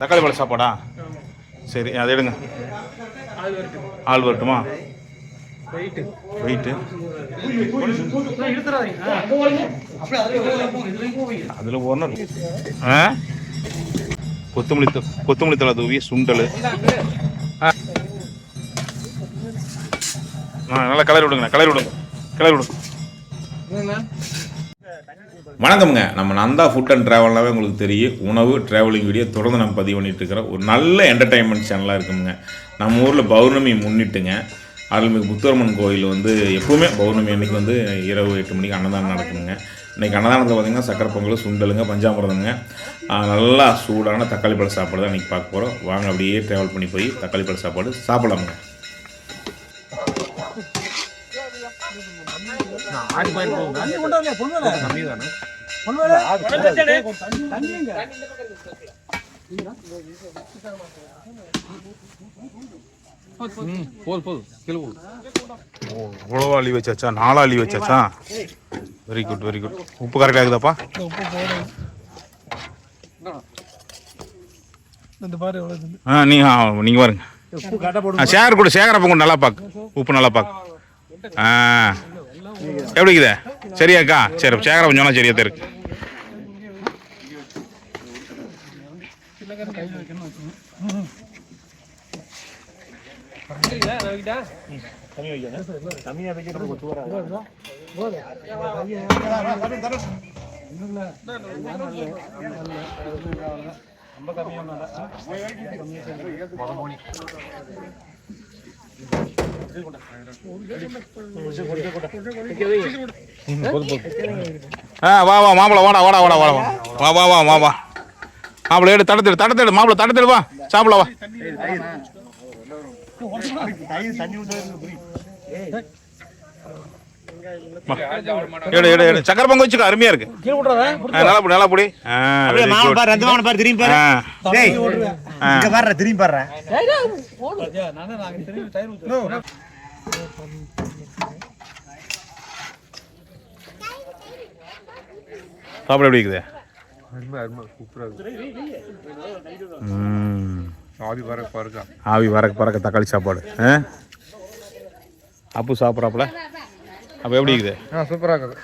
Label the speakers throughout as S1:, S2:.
S1: தக்காளி பழ சாப்பாடா? சரி அதை எடுங்க.
S2: ஆள்
S1: வரட்டுமா?
S2: வெயிட்டு
S1: வெயிட்டு அதில் ஒன்று ஆ? கொத்தமல்லி கொத்தமல்லி தலை தூவி சுண்டல். ஆ. நல்லா கலரி விடுங்கண்ணா கலர் விடுங்க கலர் விடுங்க. வணக்கம்ங்க. நம்ம நந்தா ஃபுட் அண்ட் ட்ராவல்னாவே உங்களுக்கு தெரியும். உணவு ட்ராவலிங் வீடியோ தொடர்ந்து நம்ம பதிவு பண்ணிட்டு இருக்கிறோம். ஒரு நல்ல என்டர்டைன்மெண்ட் சேனலாக இருக்குங்க. நம்ம ஊரில் பௌர்ணமி முன்னிட்டுங்க. அருள்மிகு புத்தரம்மன் கோயில் வந்து எப்பவுமே பௌர்ணமி அன்னைக்கு வந்து இரவு எட்டு மணிக்கு அன்னதானம் நடக்குங்க. இன்றைக்கி அன்னதானத்தில் பார்த்தீங்கன்னா சக்கரை பொங்கல் சுண்டலுங்க பஞ்சாமிரதங்க. நல்லா சூடான தக்காளி பழ சாப்பாடு தான் இன்றைக்கி பார்க்க போகிறோம் வாங்க அப்படியே ட்ராவல் பண்ணி போய் தக்காளி பழ சாப்பாடு சாப்பிடலாமுங்க.
S2: போல் போல் கிலோ
S1: ஓ இவ்வளோ வச்சாச்சா நாலா அழி வச்சாச்சா வெரி குட் வெரி குட் உப்பு கரெக்டாக இருக்குதாப்பா
S2: இந்த
S1: ஆ நீங்கள் நீங்கள் பாருங்க. ஆ சேகர் கூட சேகரப்ப கூட நல்லா பாக்கு உப்பு நல்லா பாக்கு ஆ. எப்படி இருக்குதே சரியாக்கா? சரி சேகரப்பன் சொன்னால் சரியா தான் இருக்கு ஆ வா வா மாப்பிள வாடா வாடா வாடா வாடா. வா வா வா வா வா. மாப்பிள எடு தடத்தெடு தடத்தெடு மாப்பிள தடத்தெடு வா. சாப்பிட வா. வா. எடு எடு எடு சக்கரை பொங்க வச்சுக்கோ அருமையா இருக்கு. நல்லா புடி நல்லா புடி. good.
S3: பாரு ரெண்டு மாமனை பாரு திரும்பி பாரு. டேய் இங்க பாரு திரும்பி பாரு
S1: சாப்பிட எப்படி இருக்குது.
S4: ஆவி வர பாருக்கா
S1: ஆவி வரக்க பறக்க தக்காளி சாப்பாடு? அப்பு சாப்பிட்றாப்புல? அப்போ எப்படி இருக்குது?
S4: ஆ சூப்பரா இருக்குது.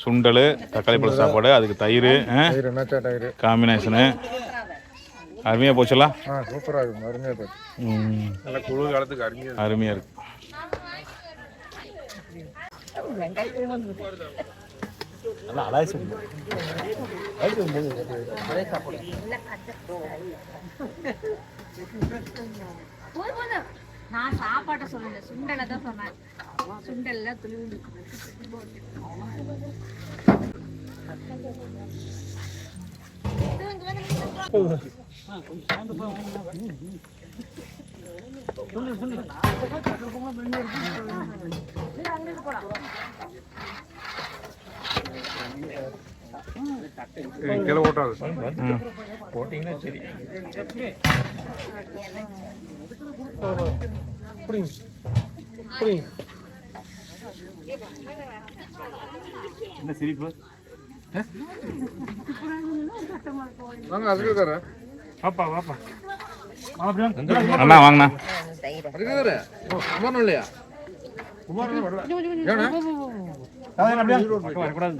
S1: சுண்டல் தக்காளி பழ சாப்பாடு அதுக்கு தயிர்
S4: டயர்
S1: காம்பினேஷனு அருமையாக போச்சுலாம்
S4: ஆ சூப்பரா இருக்கு அருமையா இருக்கு
S1: ம்,
S4: நல்ல குளிர் காலத்துக்கு அருமையா
S1: அருமையாக இருக்கு.
S5: போதும். நான் சாப்பாட்டை சொல்லல சுண்டலை தான் சொன்னேன் சுண்டல்ல துளிவுண்டு
S4: கீழே ஓட்டாது.
S1: ம்
S4: வாங்க அதுக்கு தரேன்
S2: வாப்பா வாப்பா
S1: அண்ணா வாங்கண்ணா
S4: அதுக்கு இல்லையா வரல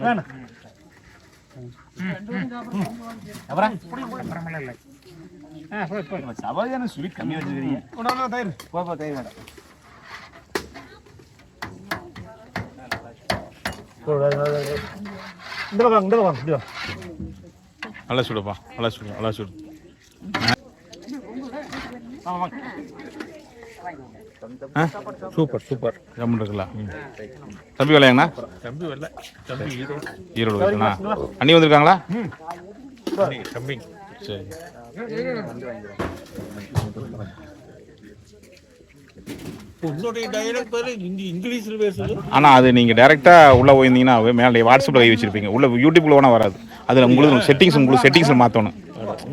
S4: ஏண்ணா
S2: இந்த பக்கம் இந்த பக்கம் இப்படி வா.
S1: நல்லா சுடுப்பா நல்லா சுடு நல்லா சுடு ஆ சூப்பர் சூப்பர் ஜம்முன் இருக்குல்ல தம்பி வேலையாங்கண்ணா
S4: தம்பி வரல தம்பி ஈரோடு
S1: ஈரோடு வருதுண்ணா அண்ணி வந்திருக்காங்களா
S4: தம்பி
S1: சரி ஆனால் அது நீங்கள் டேரெக்டாக உள்ளே போயிருந்தீங்கன்னா மேலே வாட்ஸ்அப்பில் கை வச்சிருப்பீங்க. உள்ள யூடியூப்ல வேணால் வராது. அதில் உங்களுக்கு செட்டிங்ஸ் உங்களுக்கு செட்டிங்ஸில் மாற்றணும்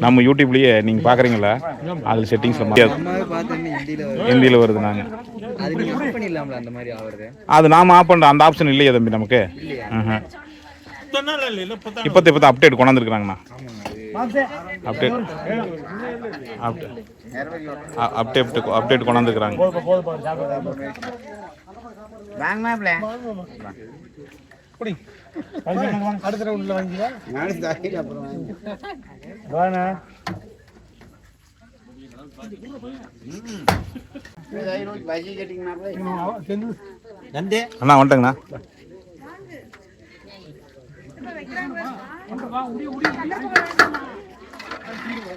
S1: நம்ம யூடியூப்லேயே நீங்கள் பார்க்குறீங்களா அதில் செட்டிங்ஸில் மாற்றாது
S6: ஹிந்தியில்
S1: வருது? நாங்கள்
S6: அது ஆஃப்
S1: நாம ஆப் பண்ணுற அந்த ஆப்ஷன் இல்லையா தம்பி நமக்கு. இப்போத்த இப்போ அப்டேட் கொண்டாந்துருக்குறாங்கண்ணா. அப்டேட் அப்டேட் அப்டேட்
S3: மாப்பிள்ள
S2: அடுத்த ரவுண்ட்ல
S3: நந்தே
S1: அண்ணா வந்துட்டேங்கண்ணா.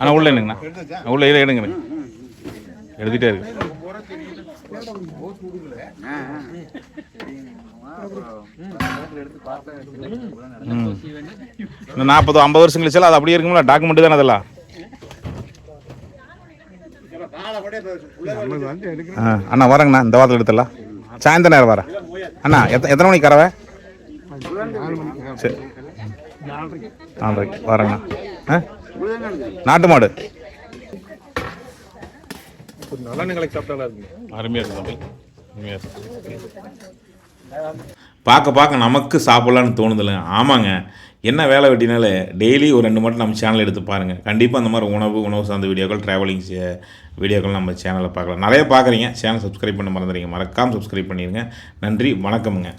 S1: அண்ணா உள்ள என்னங்கண்ணா உள்ள இரு எடுங்கண்ணா எழுதிட்டே இருக்கு நாற்பது ஐம்பது வருஷம் கழிச்சாலும் அது அப்படியே இருக்குங்களா டாக்குமெண்ட் தானே அதெல்லாம். அண்ணா வரேங்கண்ணா. இந்த வாரத்தில் எடுத்துடலாம். சாயந்தரம் நேரம் வரேன். அண்ணா எத்த எத்தனை மணிக்கு கறவை? சரி. நாலரைக்கு வரேங்கண்ணா ஆ? நாட்டு மாடு
S2: நல்லெண்ணெய் சாப்பிட்டாலும் இருக்கு.
S1: அருமையாக இருக்கு தம்பி. அருமையாக இருக்கு. பார்க்க பார்க்க நமக்கு சாப்பிட்லான்னு தோணுதில்ல. ஆமாங்க. என்ன வேலை வெட்டினாலே டெய்லி ஒரு ரெண்டு மட்டும் நம்ம சேனல் எடுத்து பாருங்கள் கண்டிப்பாக அந்த மாதிரி உணவு உணவு சார்ந்த வீடியோக்கள் ட்ராவலிங் வீடியோக்கள் நம்ம சேனலில் பார்க்கலாம். நிறைய பார்க்குறீங்க. சேனல் சப்ஸ்கிரைப் பண்ண மறந்துடுறீங்க மறக்காமல் சப்ஸ்கிரைப் பண்ணிடுங்க நன்றி. வணக்கமுங்க.